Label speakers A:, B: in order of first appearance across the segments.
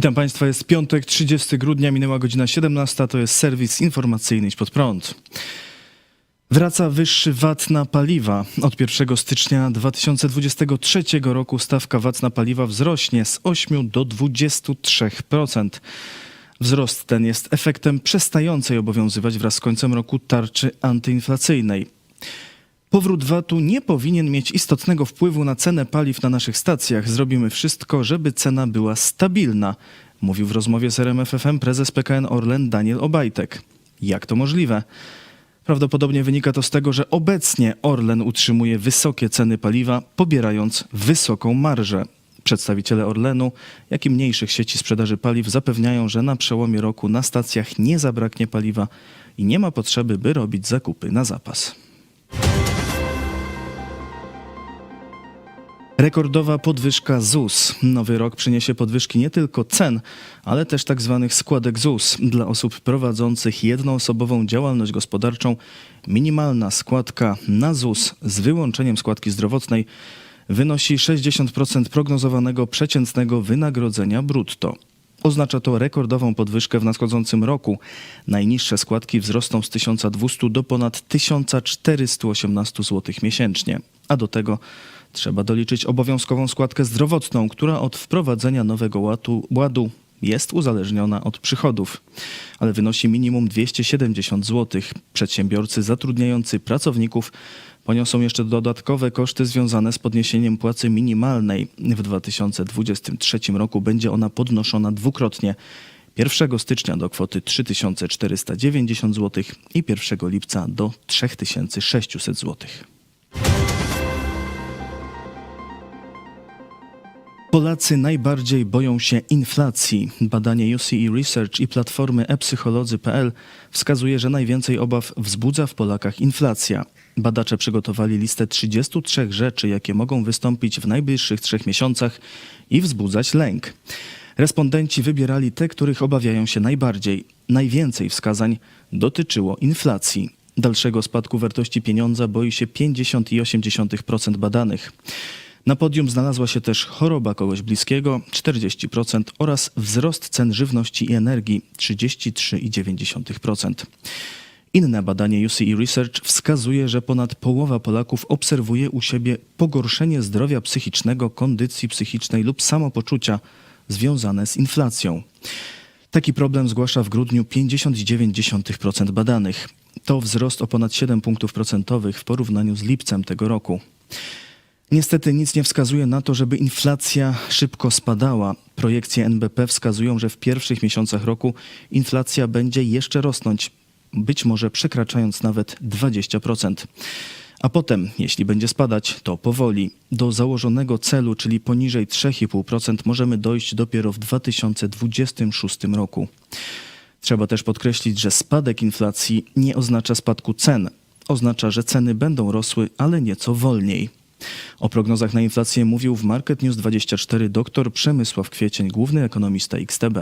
A: Witam Państwa, jest piątek, 30 grudnia, minęła godzina 17, to jest serwis informacyjny Pod Prąd. Wraca wyższy VAT na paliwa. Od 1 stycznia 2023 roku stawka VAT na paliwa wzrośnie z 8 do 23%. Wzrost ten jest efektem przestającej obowiązywać wraz z końcem roku tarczy antyinflacyjnej. Powrót VAT-u nie powinien mieć istotnego wpływu na cenę paliw na naszych stacjach. Zrobimy wszystko, żeby cena była stabilna, mówił w rozmowie z RMFFM prezes PKN Orlen Daniel Obajtek. Jak to możliwe? Prawdopodobnie wynika to z tego, że obecnie Orlen utrzymuje wysokie ceny paliwa, pobierając wysoką marżę. Przedstawiciele Orlenu, jak i mniejszych sieci sprzedaży paliw zapewniają, że na przełomie roku na stacjach nie zabraknie paliwa i nie ma potrzeby, by robić zakupy na zapas. Rekordowa podwyżka ZUS. Nowy rok przyniesie podwyżki nie tylko cen, ale też tak zwanych składek ZUS. Dla osób prowadzących jednoosobową działalność gospodarczą minimalna składka na ZUS z wyłączeniem składki zdrowotnej wynosi 60% prognozowanego przeciętnego wynagrodzenia brutto. Oznacza to rekordową podwyżkę w nadchodzącym roku. Najniższe składki wzrosną z 1200 do ponad 1418 zł miesięcznie. A do tego trzeba doliczyć obowiązkową składkę zdrowotną, która od wprowadzenia nowego ładu, ładu jest uzależniona od przychodów, ale wynosi minimum 270 zł. Przedsiębiorcy zatrudniający pracowników poniosą jeszcze dodatkowe koszty związane z podniesieniem płacy minimalnej. W 2023 roku będzie ona podnoszona dwukrotnie. 1 stycznia do kwoty 3490 zł i 1 lipca do 3600 zł. Polacy najbardziej boją się inflacji. Badanie UCE Research i platformy epsycholodzy.pl wskazuje, że najwięcej obaw wzbudza w Polakach inflacja. Badacze przygotowali listę 33 rzeczy, jakie mogą wystąpić w najbliższych trzech miesiącach i wzbudzać lęk. Respondenci wybierali te, których obawiają się najbardziej. Najwięcej wskazań dotyczyło inflacji. Dalszego spadku wartości pieniądza boi się 50,8% badanych. Na podium znalazła się też choroba kogoś bliskiego 40% oraz wzrost cen żywności i energii 33,9%. Inne badanie UCE Research wskazuje, że ponad połowa Polaków obserwuje u siebie pogorszenie zdrowia psychicznego, kondycji psychicznej lub samopoczucia związane z inflacją. Taki problem zgłasza w grudniu 59% badanych. To wzrost o ponad 7 punktów procentowych w porównaniu z lipcem tego roku. Niestety nic nie wskazuje na to, żeby inflacja szybko spadała. Projekcje NBP wskazują, że w pierwszych miesiącach roku inflacja będzie jeszcze rosnąć, być może przekraczając nawet 20%. A potem, jeśli będzie spadać, to powoli. Do założonego celu, czyli poniżej 3,5%, możemy dojść dopiero w 2026 roku. Trzeba też podkreślić, że spadek inflacji nie oznacza spadku cen. Oznacza, że ceny będą rosły, ale nieco wolniej. O prognozach na inflację mówił w Market News 24 dr Przemysław Kwiecień, główny ekonomista XTB.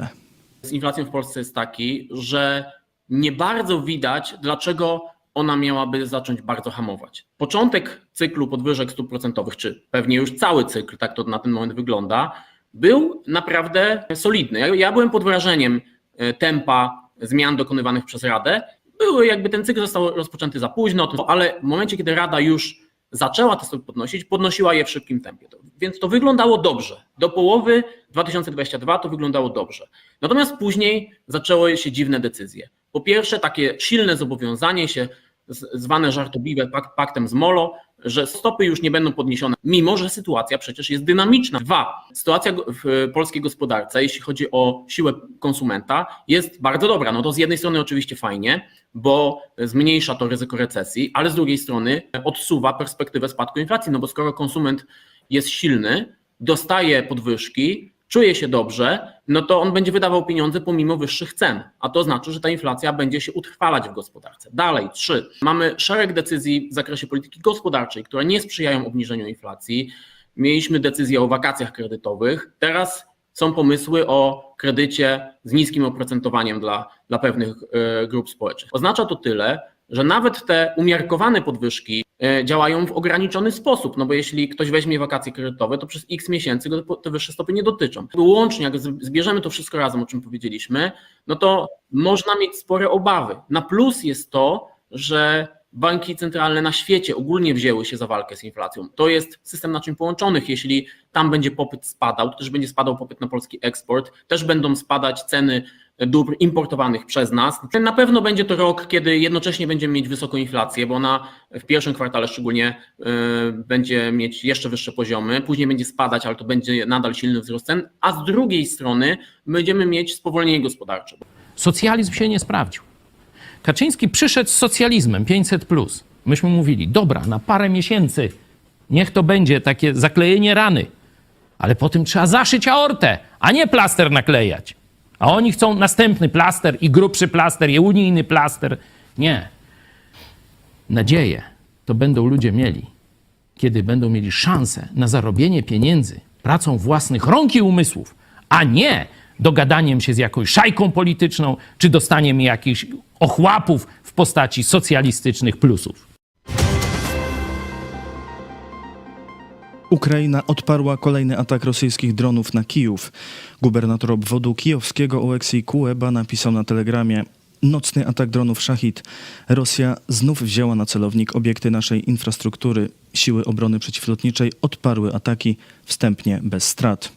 B: z inflacją w Polsce jest taki, że nie bardzo widać, dlaczego ona miałaby zacząć bardzo hamować. Początek cyklu podwyżek stóp procentowych, czy pewnie już cały cykl, tak to na ten moment wygląda, był naprawdę solidny. Ja, ja byłem pod wrażeniem e, tempa zmian dokonywanych przez Radę. Były jakby ten cykl został rozpoczęty za późno, ale w momencie, kiedy Rada już zaczęła te stopy podnosić, podnosiła je w szybkim tempie. Więc to wyglądało dobrze. Do połowy 2022 to wyglądało dobrze. Natomiast później zaczęły się dziwne decyzje. Po pierwsze, takie silne zobowiązanie się, zwane żartobliwe pak- paktem z Molo, że stopy już nie będą podniesione, mimo że sytuacja przecież jest dynamiczna. Dwa, sytuacja w polskiej gospodarce, jeśli chodzi o siłę konsumenta, jest bardzo dobra. No to z jednej strony oczywiście fajnie, bo zmniejsza to ryzyko recesji, ale z drugiej strony odsuwa perspektywę spadku inflacji, no bo skoro konsument jest silny, dostaje podwyżki, czuje się dobrze, no to on będzie wydawał pieniądze pomimo wyższych cen, a to znaczy, że ta inflacja będzie się utrwalać w gospodarce. Dalej, trzy, mamy szereg decyzji w zakresie polityki gospodarczej, które nie sprzyjają obniżeniu inflacji. Mieliśmy decyzję o wakacjach kredytowych, teraz są pomysły o kredycie z niskim oprocentowaniem dla, dla pewnych e, grup społecznych. Oznacza to tyle, że nawet te umiarkowane podwyżki działają w ograniczony sposób, no bo jeśli ktoś weźmie wakacje kredytowe, to przez x miesięcy go te wyższe stopy nie dotyczą. Łącznie, jak zbierzemy to wszystko razem, o czym powiedzieliśmy, no to można mieć spore obawy. Na plus jest to, że banki centralne na świecie ogólnie wzięły się za walkę z inflacją. To jest system naczyń połączonych. Jeśli tam będzie popyt spadał, to też będzie spadał popyt na polski eksport, też będą spadać ceny dóbr importowanych przez nas. Na pewno będzie to rok, kiedy jednocześnie będziemy mieć wysoką inflację, bo ona w pierwszym kwartale szczególnie y, będzie mieć jeszcze wyższe poziomy, później będzie spadać, ale to będzie nadal silny wzrost cen, a z drugiej strony będziemy mieć spowolnienie gospodarcze.
C: Socjalizm się nie sprawdził. Kaczyński przyszedł z socjalizmem 500. Myśmy mówili, dobra, na parę miesięcy niech to będzie takie zaklejenie rany, ale potem trzeba zaszyć aortę, a nie plaster naklejać. A oni chcą następny plaster i grubszy plaster i unijny plaster. Nie. Nadzieję to będą ludzie mieli, kiedy będą mieli szansę na zarobienie pieniędzy pracą własnych rąk i umysłów, a nie dogadaniem się z jakąś szajką polityczną czy dostaniem jakichś ochłapów w postaci socjalistycznych plusów.
A: Ukraina odparła kolejny atak rosyjskich dronów na Kijów. Gubernator obwodu kijowskiego Oleksiej Kueba napisał na telegramie Nocny atak dronów Szachid. Rosja znów wzięła na celownik obiekty naszej infrastruktury. Siły obrony przeciwlotniczej odparły ataki wstępnie bez strat.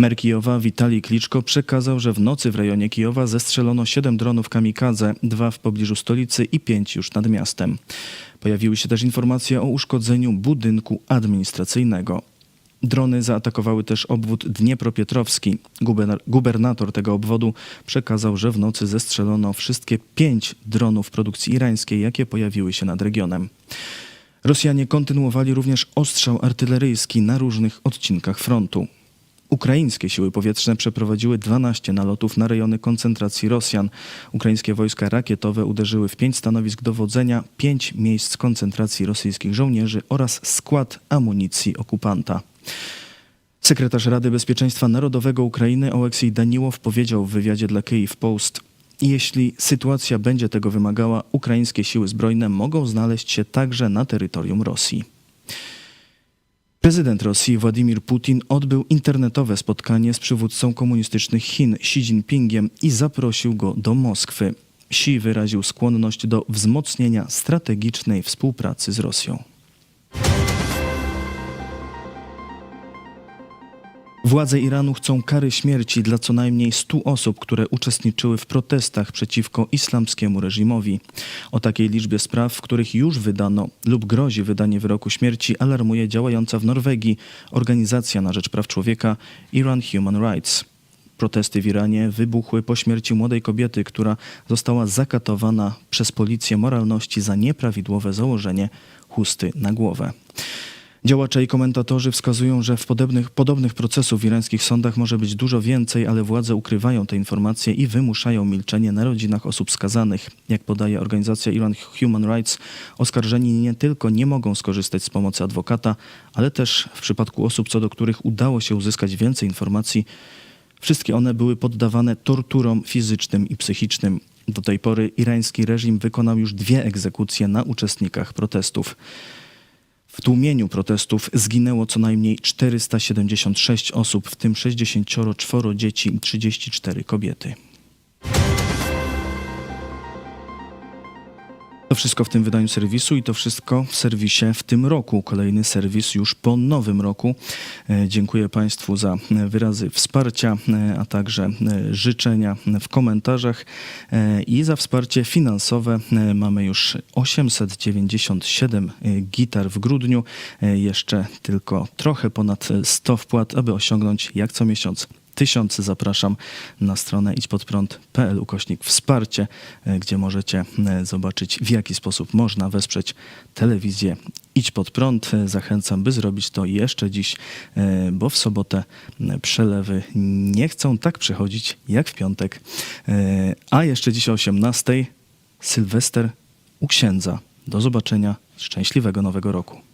A: Mer Kijowa Witalij Kliczko przekazał, że w nocy w rejonie Kijowa zestrzelono 7 dronów kamikadze, dwa w pobliżu stolicy i pięć już nad miastem. Pojawiły się też informacje o uszkodzeniu budynku administracyjnego. Drony zaatakowały też obwód Dniepropietrowski. Guberna- Gubernator tego obwodu przekazał, że w nocy zestrzelono wszystkie pięć dronów produkcji irańskiej, jakie pojawiły się nad regionem. Rosjanie kontynuowali również ostrzał artyleryjski na różnych odcinkach frontu. Ukraińskie siły powietrzne przeprowadziły 12 nalotów na rejony koncentracji Rosjan. Ukraińskie wojska rakietowe uderzyły w pięć stanowisk dowodzenia, pięć miejsc koncentracji rosyjskich żołnierzy oraz skład amunicji okupanta. Sekretarz Rady Bezpieczeństwa Narodowego Ukrainy Oleksiej Daniłow powiedział w wywiadzie dla Kyiv Post, jeśli sytuacja będzie tego wymagała, ukraińskie siły zbrojne mogą znaleźć się także na terytorium Rosji. Prezydent Rosji Władimir Putin odbył internetowe spotkanie z przywódcą komunistycznych Chin Xi Jinpingiem i zaprosił go do Moskwy. Xi wyraził skłonność do wzmocnienia strategicznej współpracy z Rosją. Władze Iranu chcą kary śmierci dla co najmniej 100 osób, które uczestniczyły w protestach przeciwko islamskiemu reżimowi. O takiej liczbie spraw, w których już wydano lub grozi wydanie wyroku śmierci, alarmuje działająca w Norwegii organizacja na rzecz praw człowieka Iran Human Rights. Protesty w Iranie wybuchły po śmierci młodej kobiety, która została zakatowana przez policję moralności za nieprawidłowe założenie chusty na głowę. Działacze i komentatorzy wskazują, że w podobnych, podobnych procesów w irańskich sądach może być dużo więcej, ale władze ukrywają te informacje i wymuszają milczenie na rodzinach osób skazanych. Jak podaje organizacja Iran Human Rights, oskarżeni nie tylko nie mogą skorzystać z pomocy adwokata, ale też w przypadku osób, co do których udało się uzyskać więcej informacji, Wszystkie one były poddawane torturom fizycznym i psychicznym. Do tej pory irański reżim wykonał już dwie egzekucje na uczestnikach protestów. W tłumieniu protestów zginęło co najmniej 476 osób, w tym 64 dzieci i 34 kobiety. To wszystko w tym wydaniu serwisu i to wszystko w serwisie w tym roku. Kolejny serwis już po nowym roku. E, Dziękuję Państwu za e, wyrazy wsparcia, e, a także życzenia w komentarzach i za wsparcie finansowe. Mamy już 897 e, gitar w grudniu. Jeszcze tylko trochę ponad 100 wpłat, aby osiągnąć jak co miesiąc tysiące zapraszam na stronę idźpodprąd.pl ukośnik wsparcie, e, gdzie możecie e, zobaczyć w jaki sposób można wesprzeć telewizję Idź Pod Prąd. E, Zachęcam, by zrobić to jeszcze dziś, bo w sobotę przelewy nie chcą tak przychodzić jak w piątek. A jeszcze dziś o 18 Sylwester u księdza. Do zobaczenia. Szczęśliwego nowego roku.